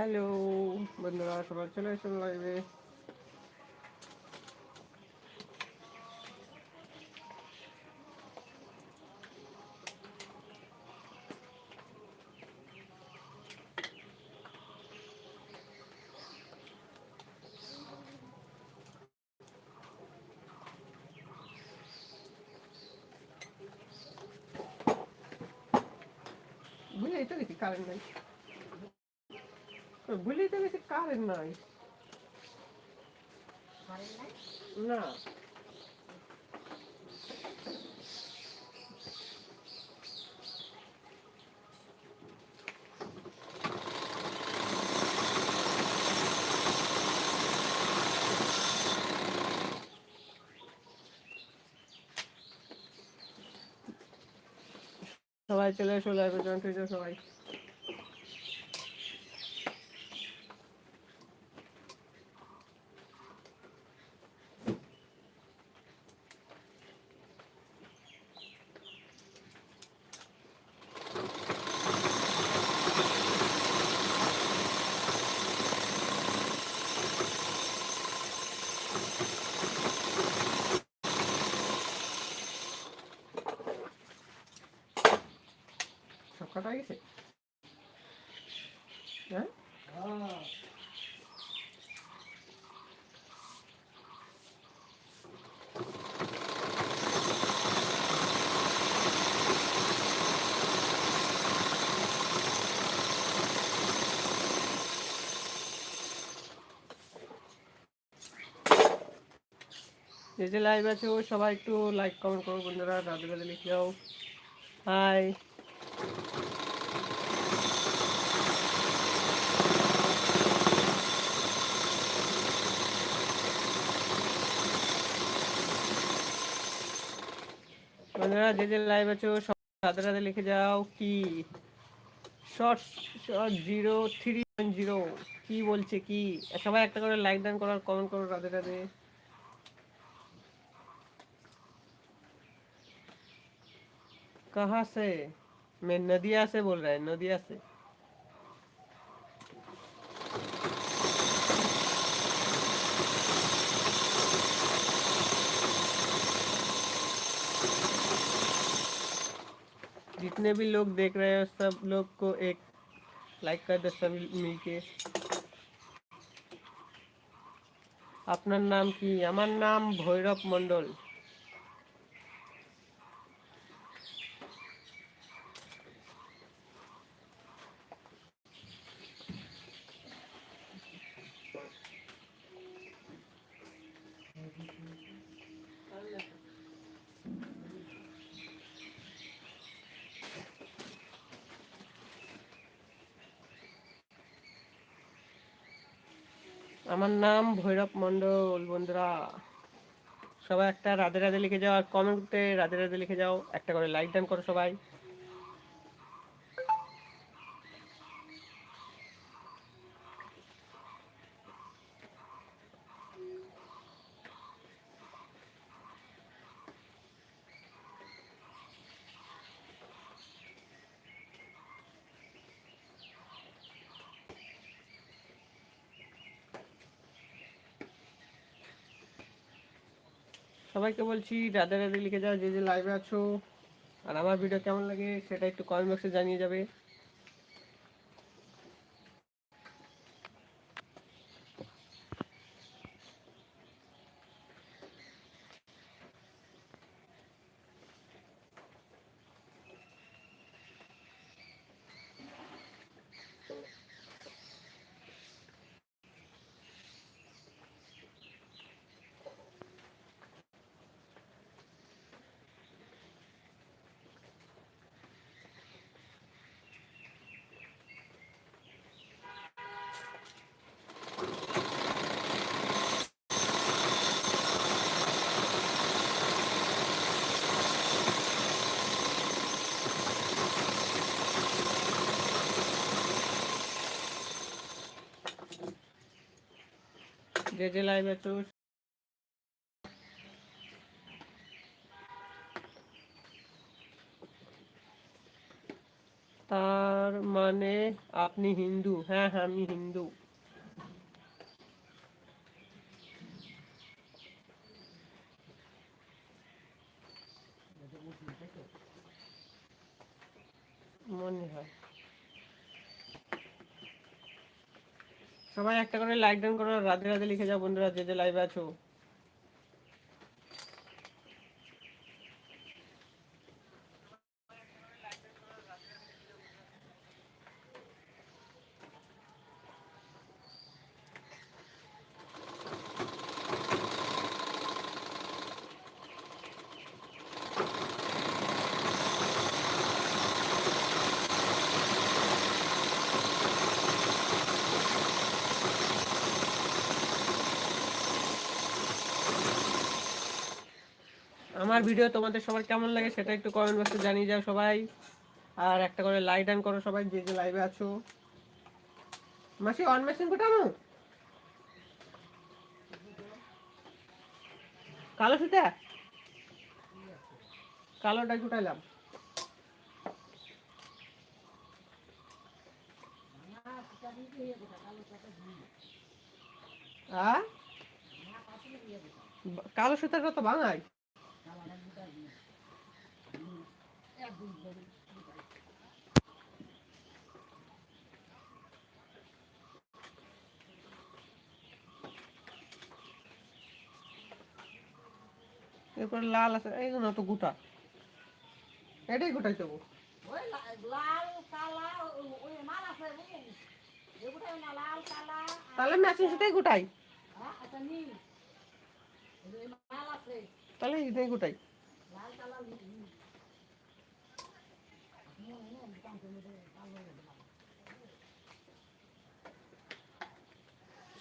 Hello বন্ধুরা সবাই চলে এসে লাইভে বুঝলেই তো দেখি বুঝলেই তো বেশি কারেন্ট নাই। না। সবাই চলে এসো লাইভে জয়েন্ট হয়ে সবাই। কাটা গেছে হ্যাঁ? যে যে লাইভ আছে ও সবাই একটু লাইক কমেন্ট করো বন্ধুরা রাধে রাধে লিখে যাও হাই বন্ধুরা যে যে লাইভ আছে ও সব রাধে রাধে লিখে যাও কি short short zero three zero কি বলছে কি সবাই একটা করে লাইক ডান করার কমেন্ট করো রাধে রাধে कहाँ से मैं नदिया से बोल रहा है, नदिया से। जितने भी लोग देख रहे हैं, सब लोग को एक लाइक कर दो सभी मिलके। अपना नाम की, हमार नाम भैरव मंडल। আমার নাম ভৈরব মন্ডল বন্ধুরা। সবাই একটা রাধে রাধে লিখে যাও আর কমেন্টে রাধে রাধে লিখে যাও। একটা করে লাইক ডান করো সবাই। সবাইকে বলছি, রাধে রাধে লিখে যাও, যে যে লাইভে আছো। আর আমার ভিডিও কেমন লাগে সেটা একটু কমেন্ট বক্সে জানিয়ে যাবে। যে যে লাইভ তার মানে আপনি হিন্দু? হ্যাঁ হ্যাঁ আমি হিন্দু। মনে হয়। সবাই একটা করে লাইক ডান করো, রাধে রাধে লিখে যাও বন্ধুরা, যে যে লাইভে আছো। আমার ভিডিও তোমাদের সবার কেমন লাগে সেটা একটু কমেন্ট বক্সে জানিয়ে যাও সবাই। আর একটা করে লাইক ডান করো সবাই, যে যে লাইভে আছো। মাসি অন মেশিন কোটানো কালো সুতা? কালোটা কুটাইলাম। কালো সুতাটা তো বাঙাই এরপর লাল আছে এই না তো গোটা। এটাই গোটাই দেবো। ওই লা- লাল কালা ও- ওই মাল আছে বুঝলি এগুলো না লাল কালা আর- তাহলে ম্যাচিং সাথেই গোটাই হ্যাঁ, একটা নীল ওই মাল আছে তাহলে এটাই গোটাই লাল কালা নীল নীল।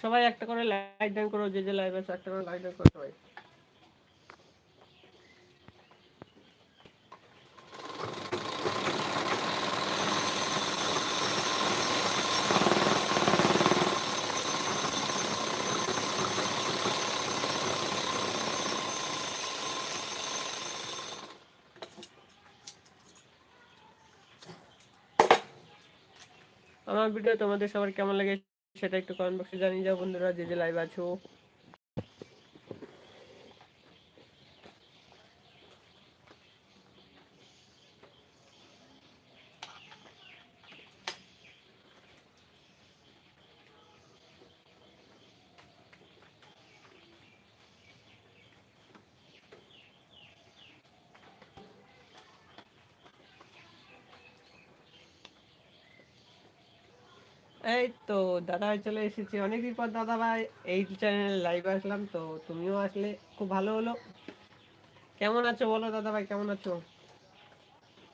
সবাই একটা করে লাইক ডান করো, যে যে লাইভ আছে একটা করে লাইট ডান করো সবাই। আমার ভিডিও তোমাদের সবার কেমন লাগে সেটা একটু কমেন্ট বক্সে জানিয়ে যাও বন্ধুরা, যে যে লাইভ আছো এই তো, দাদা চলে এসেছি। অনেকদিন পর দাদা ভাই এই চ্যানেল লাইভে আসলাম, তো তুমিও আসলে খুব ভালো হলো। কেমন আছো বলো দাদা ভাই কেমন আছো?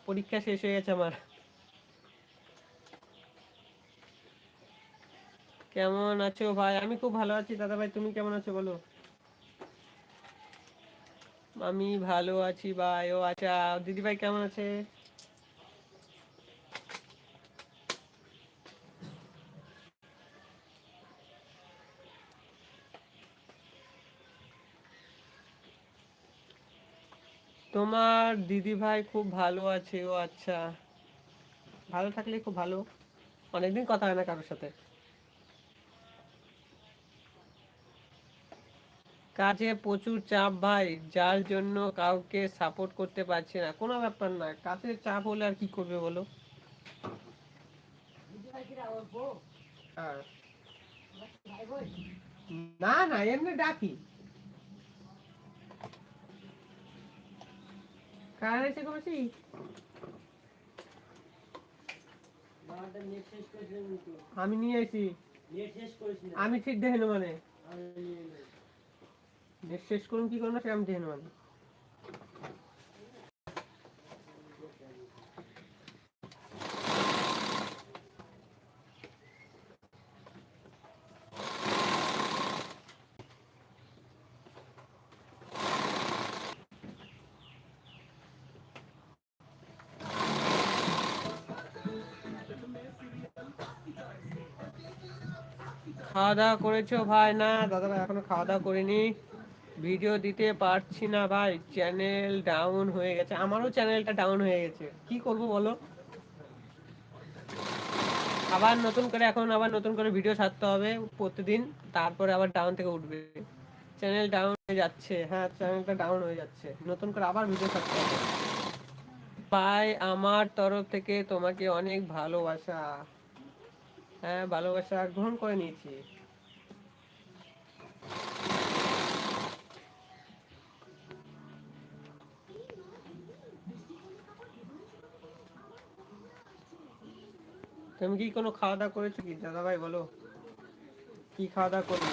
পরীক্ষা শেষ হয়ে গেছে আমার। কেমন আছো ভাই? আমি খুব ভালো আছি দাদা ভাই তুমি কেমন আছো বলো? আমি ভালো আছি ভাই, ও আচ্ছা। দিদি ভাই কেমন আছে? তোমার দিদি ভাই খুব ভালো আছে, ও আচ্ছা। ভালো থাকলে খুব ভালো। অনেকদিন কথা হয় না কারোর সাথে। কাজে প্রচুর চাপ ভাই, যার জন্য কাউকে সাপোর্ট করতে পারছি না। কোনো ব্যাপার না কাজের চাপ হলে আর কি করবে বলো। না না, এমনি ডাকি। কার এসে কমেছি আমি নিয়ে আসি আমি ঠিক দেখে নেব মানে নেট শেষ করুন কি করব সে আমি দেখে নেব খাওয়া দাওয়া করেছ ভাই? না দাদা ভাই এখনও খাওয়া দাওয়া করিনি। ভিডিও দিতে পারছি না ভাই। চ্যানেল ডাউন হয়ে গেছে। আমারও চ্যানেলটা ডাউন হয়ে গেছে। কি করব বলো? আবার নতুন করে এখন আবার নতুন করে ভিডিও ছাড়তে হবে প্রতিদিন। তারপরে আবার ডাউন থেকে উঠবে। চ্যানেল ডাউন হয়ে যাচ্ছে। হ্যাঁ চ্যানেলটা ডাউন হয়ে যাচ্ছে। নতুন করে আবার ভিডিও ছাড়তে হবে। ভাই, আমার তরফ থেকে তোমাকে অনেক ভালোবাসা। ভালোবাসা গ্রহণ করে নিয়েছি। তুমি কি কোনো খাওয়া দাওয়া করেছ কি? দাদা ভাই বলো। কি খাওয়া দাওয়া করলে?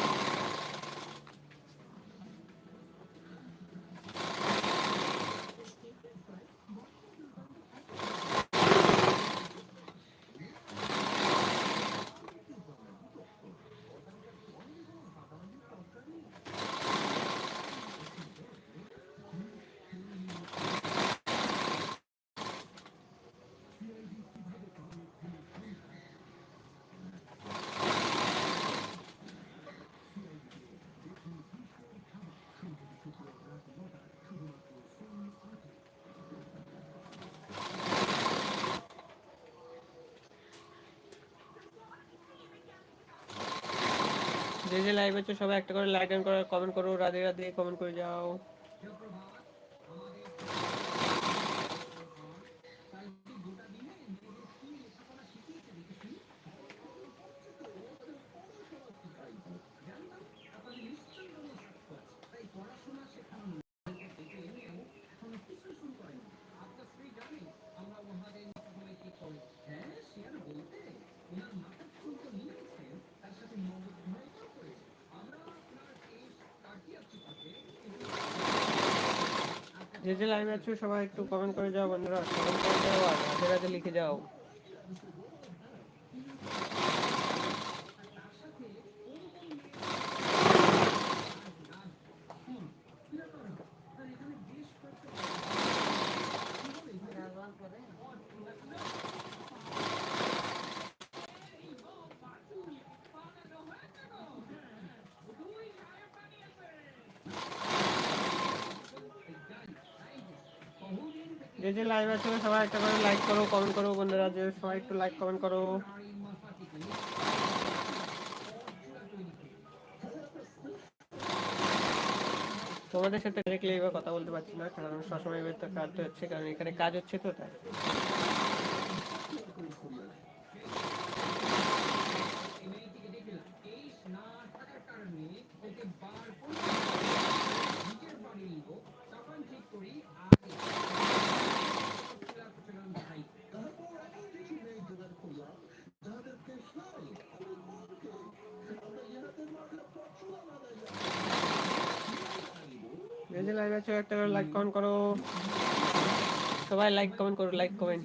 যে যে লাইভ আছে সবাই একটা করে লাইক এন্ড করে কমেন্ট করো, রাধে রাধে কমেন্ট করে যাও। যে যে লাইভে আছো সবাই একটু কমেন্ট করে যাও বন্ধুরা কমেন্ট করে যাও আর রাতে রাতে লিখে যাও। যে যে লাইভ আছে, সবাই একটা করে লাইক করো কমেন্ট করো বন্ধুরা, যে সবাই একটু লাইক কমেন্ট করো। তোমাদের সাথে দেখলে এবার কথা বলতে পারছি না, কারণ সবসময় এবার তো কাজ হচ্ছে, কারণ এখানে কাজ হচ্ছে তো তাই। যে একটা করে লাইক কমেন্ট করো। সবাই লাইক কমেন্ট করো লাইক কমেন্ট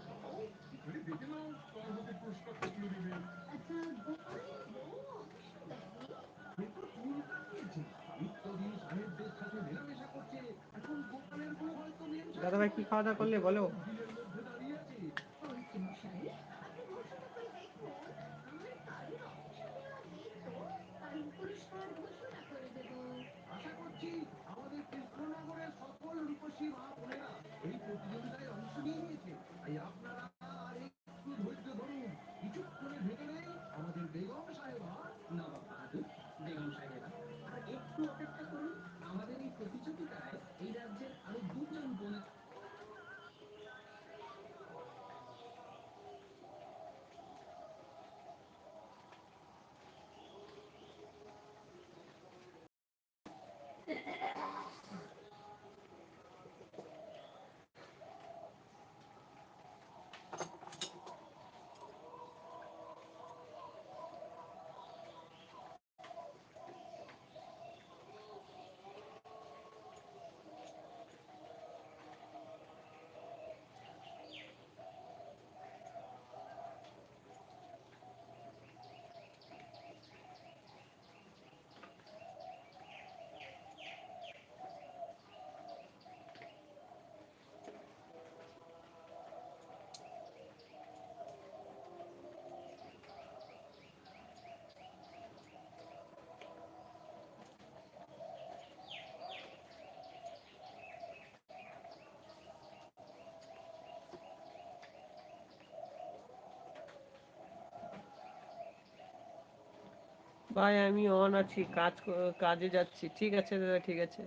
দাদা ভাই কি খাওয়া দাওয়া করলে বলো? ভাই আমি অন আছি কাজ কাজে যাচ্ছি। ঠিক আছে দাদা ঠিক আছে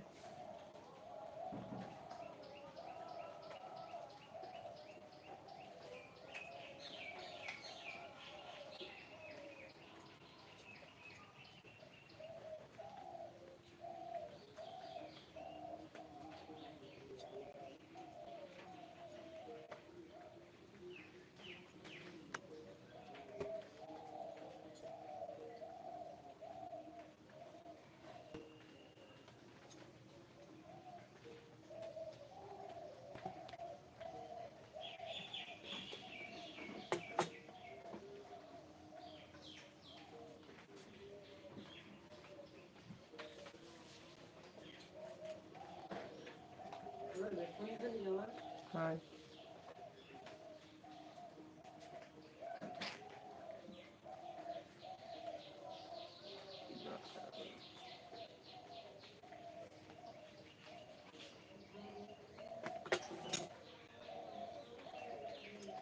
হাই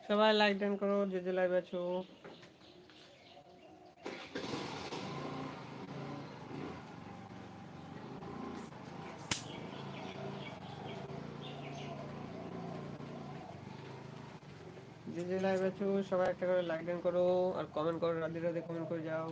সবাই লাইক ডান করো, যে যে লাইভ আছো। যে যে লাইভ আছো, সবাই একটা করে লাইক ডান করো, আর কমেন্ট করো, রাধে রাধে কমেন্ট করে যাও।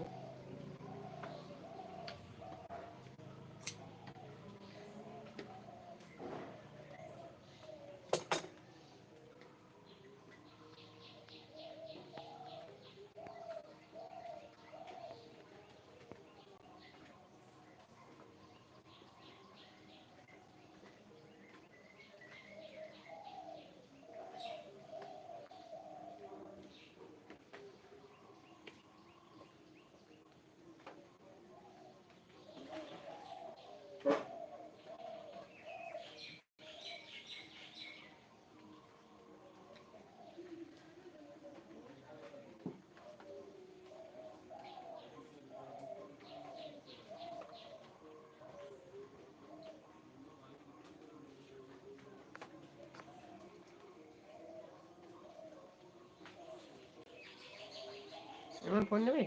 এবার ফোন নেবে